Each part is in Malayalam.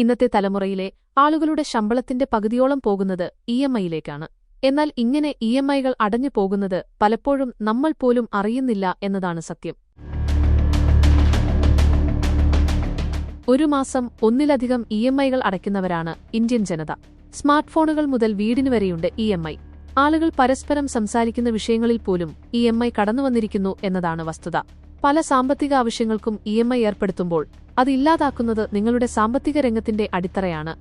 ഇന്നത്തെ തലമുറയിലെ ആളുകളുടെ ശമ്പളത്തിന്റെ പകുതിയോളം പോകുന്നത് ഇ എം ഐയിലേക്കാണ്. എന്നാൽ ഇങ്ങനെ ഇ എം ഐകൾ അടഞ്ഞു പോകുന്നത് പലപ്പോഴും നമ്മൾ പോലും അറിയുന്നില്ല എന്നതാണ് സത്യം. ഒരു മാസം ഒന്നിലധികം ഇ എം ഐകൾ അടയ്ക്കുന്നവരാണ് ഇന്ത്യൻ ജനത. സ്മാർട്ട് ഫോണുകൾ മുതൽ വീടിനു വരെയുണ്ട് ഇ എം ഐ. ആളുകൾ പരസ്പരം സംസാരിക്കുന്ന വിഷയങ്ങളിൽ പോലും ഇ എം ഐ കടന്നുവന്നിരിക്കുന്നു എന്നതാണ് വസ്തുത. പല സാമ്പത്തിക ആവശ്യങ്ങൾക്കും ഇ എം ഐ ഏർപ്പെടുത്തുമ്പോൾ അത് ഇല്ലാതാക്കുന്നത് നിങ്ങളുടെ സാമ്പത്തിക രംഗത്തിന്റെ അടിത്തറയാണ്.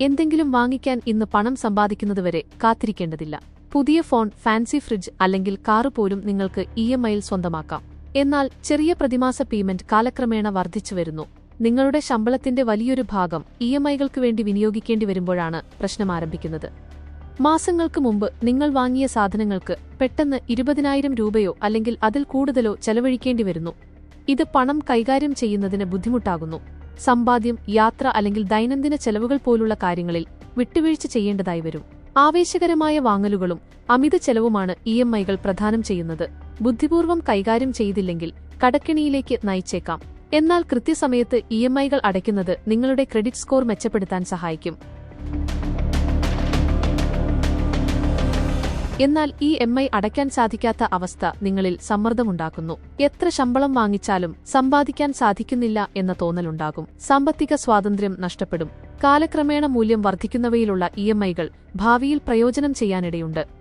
എന്തെങ്കിലും വാങ്ങിക്കാൻ ഇന്ന് പണം സമ്പാദിക്കുന്നതുവരെ കാത്തിരിക്കേണ്ടതില്ല. പുതിയ ഫോൺ ഫാൻസി ഫ്രിഡ്ജ് അല്ലെങ്കിൽ കാറ് പോലും നിങ്ങൾക്ക് ഇ എം ഐയിൽ സ്വന്തമാക്കാം. എന്നാൽ ചെറിയ പ്രതിമാസ പേയ്മെന്റ് കാലക്രമേണ വർദ്ധിച്ചു വരുന്നു. നിങ്ങളുടെ ശമ്പളത്തിന്റെ വലിയൊരു ഭാഗം ഇ എം ഐകൾക്ക് വേണ്ടി വിനിയോഗിക്കേണ്ടി വരുമ്പോഴാണ് പ്രശ്നം ആരംഭിക്കുന്നത്. മാസങ്ങൾക്ക് മുമ്പ് നിങ്ങൾ വാങ്ങിയ സാധനങ്ങൾക്ക് പെട്ടെന്ന് ഇരുപതിനായിരം രൂപയോ അല്ലെങ്കിൽ അതിൽ കൂടുതലോ ചെലവഴിക്കേണ്ടി വരുന്നു. ഇത് പണം കൈകാര്യം ചെയ്യുന്നതിന് ബുദ്ധിമുട്ടാകുന്നു. സമ്പാദ്യം യാത്ര അല്ലെങ്കിൽ ദൈനംദിന ചെലവുകൾ പോലുള്ള കാര്യങ്ങളിൽ വിട്ടുവീഴ്ച ചെയ്യേണ്ടതായി വരും. ആവേശകരമായ വാങ്ങലുകളും അമിത ചെലവുമാണ് ഇ എം ഐകൾ പ്രദാനം ചെയ്യുന്നത്. ബുദ്ധിപൂർവം കൈകാര്യം ചെയ്തില്ലെങ്കിൽ കടക്കിണിയിലേക്ക് നയിച്ചേക്കാം. എന്നാൽ കൃത്യസമയത്ത് ഇ എം ഐകൾ അടയ്ക്കുന്നത് നിങ്ങളുടെ ക്രെഡിറ്റ് സ്കോർ മെച്ചപ്പെടുത്താൻ സഹായിക്കും. എന്നാൽ ഈ എം ഐ അടയ്ക്കാൻ സാധിക്കാത്ത അവസ്ഥ നിങ്ങളിൽ സമ്മർദ്ദമുണ്ടാക്കുന്നു. എത്ര ശമ്പളം വാങ്ങിച്ചാലും സമ്പാദിക്കാൻ സാധിക്കുന്നില്ല എന്ന തോന്നലുണ്ടാകും. സാമ്പത്തിക സ്വാതന്ത്ര്യം നഷ്ടപ്പെടും. കാലക്രമേണ മൂല്യം വർദ്ധിക്കുന്നവയിലുള്ള ഇ എം ഐകൾ ഭാവിയിൽ പ്രയോജനം ചെയ്യാനിടയുണ്ട്.